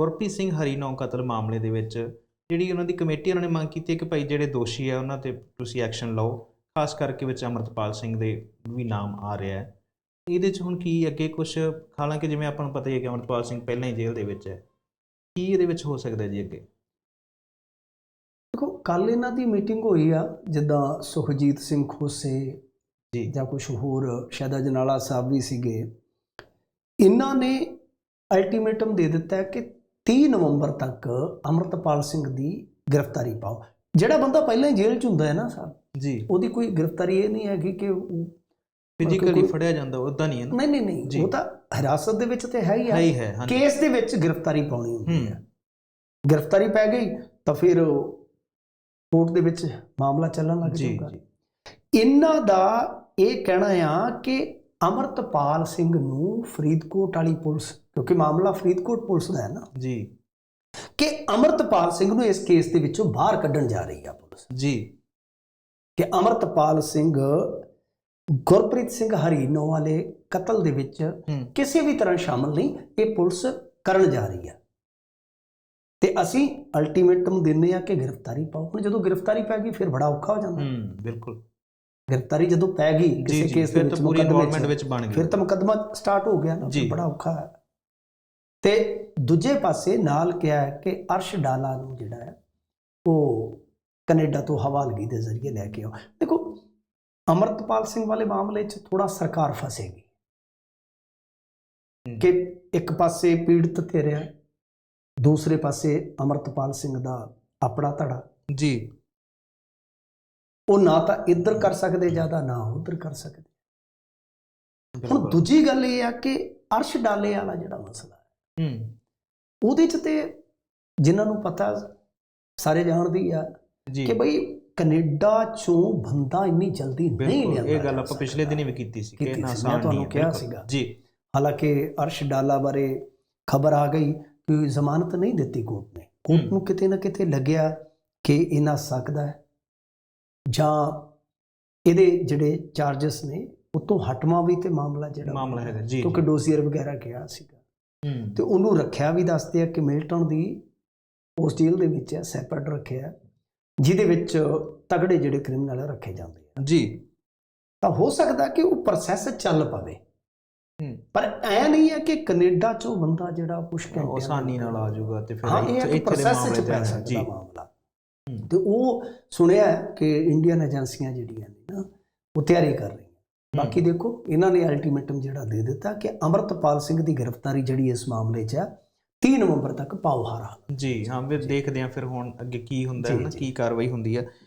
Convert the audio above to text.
ਗੁਰਪ੍ਰੀਤ ਸਿੰਘ ਹਰੀਨੌਂ ਕਤਲ ਮਾਮਲੇ ਦੇ ਵਿੱਚ ਜਿਹੜੀ ਉਹਨਾਂ ਦੀ ਕਮੇਟੀ ਉਹਨਾਂ ਨੇ ਮੰਗ ਕੀਤੀ ਹੈ ਕਿ ਭਾਈ ਜਿਹੜੇ ਦੋਸ਼ੀ ਆ ਉਹਨਾਂ ਤੇ ਤੁਸੀਂ ਐਕਸ਼ਨ ਲਓ। ਖਾਸ ਕਰਕੇ ਵਿੱਚ ਅਮਰਤਪਾਲ ਸਿੰਘ ਦੇ ਵੀ ਨਾਮ ਆ ਰਿਹਾ ਹੈ। ਇਹਦੇ 'ਚ ਹੁਣ ਕੀ ਅੱਗੇ ਕੁਝ ਹਾਲਾਂਕਿ ਜਿਵੇਂ ਆਪਾਂ ਨੂੰ ਪਤਾ ਹੀ ਹੈ ਕਿ ਅਮਰਤਪਾਲ ਸਿੰਘ ਪਹਿਲਾਂ ਹੀ ਜੇਲ੍ਹ ਦੇ ਵਿੱਚ ਹੈ। ਕੀ ਇਹਦੇ ਵਿੱਚ ਹੋ ਸਕਦਾ ਜੀ ਅੱਗੇ? ਦੇਖੋ ਕੱਲ ਇਹਨਾਂ ਦੀ ਮੀਟਿੰਗ ਹੋਈ ਆ ਜਿੱਦਾਂ ਸੁਖਜੀਤ ਸਿੰਘ ਖੋਸੇ ਜੀ। ਜਾਂ ਕੁਝ ਹੋਰ ਸ਼ਾਇਦ ਅਜਨਾਲਾ ਸਾਹਿਬ ਵੀ ਸੀਗੇ। ਇਹਨਾਂ ਨੇ ਅਲਟੀਮੇਟਮ ਦੇ ਦਿੱਤਾ ਕਿ 30 ਨਵੰਬਰ ਤੱਕ ਅਮਰਤਪਾਲ ਸਿੰਘ ਦੀ ਗ੍ਰਿਫਤਾਰੀ ਪਾਓ। ਜਿਹੜਾ ਬੰਦਾ ਪਹਿਲਾਂ ਹੀ ਜੇਲ੍ਹ 'ਚ ਹੁੰਦਾ ਹੈ ਨਾ ਸਾਹਿਬ ਜੀ। ਉਹਦੀ ਕੋਈ ਗ੍ਰਿਫਤਾਰੀ ਇਹ ਨਹੀਂ ਹੈਗੀ ਕਿ ਉਹ- ਫਿਜ਼ੀਕਲੀ ਫੜਿਆ ਜਾਂਦਾ ਉਦਾਂ ਨਹੀਂ ਹੈ ਨਾ। ਨਹੀਂ ਨਹੀਂ ਨਹੀਂ। ਉਹ ਤਾਂ ਹਿਰਾਸਤ ਦੇ ਵਿੱਚ ਤੇ ਹੈ ਹੀ ਹੈ ਕੇਸ ਦੇ ਵਿੱਚ ਗ੍ਰਿਫਤਾਰੀ ਪਾਉਣੀ ਹੁੰਦੀ ਹੂੰ। ਗ੍ਰਿਫਤਾਰੀ ਪੈ ਗਈ ਤਾਂ ਫਿਰ ਕੋਰਟ ਦੇ ਵਿੱਚ ਮਾਮਲਾ ਚੱਲਣ ਲੱਗ ਜੀ ਜਾਊਗਾ। ਜੀ। ਇਹਨਾਂ ਦਾ ਇਹ ਕਹਿਣਾ ਆ ਕਿ ਅਮਰਤਪਾਲ ਸਿੰਘ ਨੂੰ ਫਰੀਦਕੋਟ ਵਾਲੀ ਪੁਲਿਸ ਕਿਉਂਕਿ ਮਾਮਲਾ ਫਰੀਦਕੋਟ ਪੁਲਿਸ ਦਾ ਹੈ ਨਾ। ਜੀ। ਕਿ ਅਮਰਤਪਾਲ ਸਿੰਘ ਨੂੰ ਇਸ ਕੇਸ ਦੇ ਵਿੱਚੋਂ ਬਾਹਰ ਕੱਢਣ ਜਾ ਰਹੀ ਆ ਪੁਲਿਸ। ਜੀ। ਕਿ ਅਮਰਤਪਾਲ ਸਿੰਘ ਗੁਰਪ੍ਰੀਤ ਸਿੰਘ ਹਰੀਨੋ ਵਾਲੇ ਕਤਲ ਦੇ ਵਿੱਚ ਕਿਸੇ ਵੀ ਤਰ੍ਹਾਂ ਸ਼ਾਮਲ ਨਹੀਂ ਇਹ ਪੁਲਿਸ ਕਰਨ ਜਾ ਰਹੀ ਆ। ਤੇ ਅਸੀਂ ਅਲਟੀਮੇਟਮ ਦਿੰਨੇ ਆ ਕਿ ਗ੍ਰਿਫਤਾਰੀ ਪਾਓ। ਹੁਣ ਜਦੋਂ ਗ੍ਰਿਫਤਾਰੀ ਪੈ ਗਈ ਫਿਰ ਬੜਾ ਔਖਾ ਹੋ ਜਾਂਦਾ। ਹੂੰ ਬਿਲਕੁਲ। ਗ੍ਰਿਫਤਾਰੀ ਜਦੋਂ ਪੈ ਗਈ ਕਿਸੇ ਕੇਸ ਦੇ ਫਿਰ ਵਿੱਚ ਪੂਰੀ ਇਨਵੋਲਵਮੈਂਟ ਵਿੱਚ ਬਣ ਫਿਰ ਗਈ ਤਾਂ ਮੁਕੱਦਮਾ ਸਟਾਰਟ ਹੋ ਗਿਆ ਨਾ। ਫਿਰ ਬੜਾ ਔਖਾ ਹੈ। ਤੇ ਦੂਜੇ ਪਾਸੇ ਨਾਲ ਕਿਹਾ ਹੈ ਕਿ ਅਰਸ਼ ਡਾਲਾ ਨੂੰ ਜਿਹੜਾ ਹੈ ਉਹ ਕੈਨੇਡਾ ਤੋਂ ਹਵਾਲਗੀ ਦੇ ਜ਼ਰੀਏ ਲੈ ਕੇ ਆਓ। ਦੇਖੋ ਅਮਰਤਪਾਲ ਸਿੰਘ ਵਾਲੇ ਮਾਮਲੇ 'ਚ ਥੋੜਾ ਸਰਕਾਰ ਫਸੇਗੀ। ਕਿ ਇੱਕ ਪਾਸੇ ਪੀੜਤ ਤੇ ਰਿਹਾ ਦੂਸਰੇ ਪਾਸੇ ਅਮਰਤਪਾਲ ਸਿੰਘ ਦਾ ਆਪਣਾ ਧੜਾ। ਜੀ। ਉਹ ਨਾ ਤਾਂ ਇੱਧਰ ਕਰ ਸਕਦੇ ਜ਼ਿਆਦਾ ਨਾ ਉੱਧਰ ਕਰ ਸਕਦੇ ਹੁਣ। ਦੂਜੀ ਗੱਲ ਇਹ ਆ ਕਿ ਅਰਸ਼ ਡਾਲੇ ਵਾਲਾ ਜਿਹੜਾ ਮਸਲਾ ਹੈ ਹੂੰ ਉਹਦੇ ਚ ਤੇ ਜਿਨ੍ਹਾਂ ਨੂੰ ਪਤਾ ਸਾਰੇ ਜਾਣਦੇ ਆ ਕਿ ਬਈ ਕੈਨੇਡਾ ਚੋਂ ਬੰਦਾ ਇੰਨੀ ਜਲਦੀ ਨਹੀਂ ਲਿਆਂਦਾ ਇਹ ਗੱਲ ਆਪਾਂ ਪਿਛਲੇ। ਦਿਨੀ ਵੀ ਕੀਤੀ ਸੀ ਕਿ ਕੀਤੀ ਇਹ ਸੀ, ਆਸਾਨ ਮੈਂ ਤੁਹਾਨੂੰ ਕਿਹਾ। ਸੀਗਾ। ਜੀ ਹਾਲਾਂਕਿ ਅਰਸ਼ ਡਾਲਾ ਬਾਰੇ ਖਬਰ ਆ ਗਈ ਕਿ ਜ਼ਮਾਨਤ ਨਹੀਂ ਦਿੱਤੀ ਕੋਰਟ ਨੇ ਕੋਰਟ। ਨੂੰ ਕਿਤੇ ਨਾ ਕਿਤੇ ਲੱਗਿਆ ਕਿ ਇਹਨਾਂ ਸਕਦਾ ਹੈ ਜਾਂ ਇਹਦੇ ਜਿਹੜੇ ਚਾਰजेस ਨੇ ਉਤੋਂ ਹਟਵਾ ਵੀ ਤੇ ਮਾਮਲਾ ਜਿਹੜਾ ਮਾਮਲਾ ਹੈਗਾ ਜੀ ਕਿਉਂਕਿ ਡੋਸੀਅਰ ਵਗੈਰਾ ਕਿਹਾ ਸੀਗਾ। ਤੇ ਉਹਨੂੰ ਰੱਖਿਆ ਵੀ ਦੱਸਦੇ ਆ ਕਿ ਮਿਲਟਨ ਦੀ ਉਸ ਜੇਲ੍ਹ ਦੇ ਵਿੱਚ ਹੈ ਸੈਪਰੇਟ ਰੱਖਿਆ। ਜਿਹਦੇ ਵਿੱਚ ਤਗੜੇ ਜਿਹੜੇ ਕ੍ਰਿਮੀਨਲ ਰੱਖੇ ਜਾਂਦੇ ਆ। ਜੀ। ਤਾਂ ਹੋ ਸਕਦਾ ਕਿ ਉਹ ਪ੍ਰੋਸੈਸ ਚੱਲ ਪਵੇ। ਪਰ ਐ ਨਹੀਂ ਹੈ ਕਿ ਕੈਨੇਡਾ ਚੋਂ ਬੰਦਾ ਜਿਹੜਾ ਉਹ ਆਸਾਨੀ ਨਾਲ ਆ ਜਾਊਗਾ ਤੇ ਫਿਰ ਇੱਥੇ ਪ੍ਰੋਸੈਸ ਮਾਮਲੇ ਚ ਤੇ ਪੈ ਸਕਦਾ ਮਾਮਲਾ। ਤੇ ਉਹ ਸੁਣਿਆ ਕਿ ਇੰਡੀਅਨ ਏਜੰਸੀਆਂ ਜਿਹੜੀਆਂ ਨੇ ਨਾ ਉਹ ਤਿਆਰੀ ਕਰ ਰਹੀਆਂ। ਬਾਕੀ ਦੇਖੋ ਇਹਨਾਂ ਨੇ ਅਲਟੀਮੇਟਮ ਜਿਹੜਾ ਦੇ ਦਿੱਤਾ ਕਿ ਅਮਰਤਪਾਲ ਸਿੰਘ ਦੀ ਗ੍ਰਿਫਤਾਰੀ ਜਿਹੜੀ ਇਸ ਮਾਮਲੇ 'ਚ ਹੈ 30 ਨਵੰਬਰ ਤੱਕ ਪਾਓ ਹਾਰਾ ਜੀ ਹਾਂ ਵੀ ਦੇਖਦੇ ਆ ਫਿਰ ਹੁਣ ਅੱਗੇ ਕੀ ਹੁੰਦਾ ਹੈ ਨਾ। ਕੀ ਕਾਰਵਾਈ ਹੁੰਦੀ ਹੈ।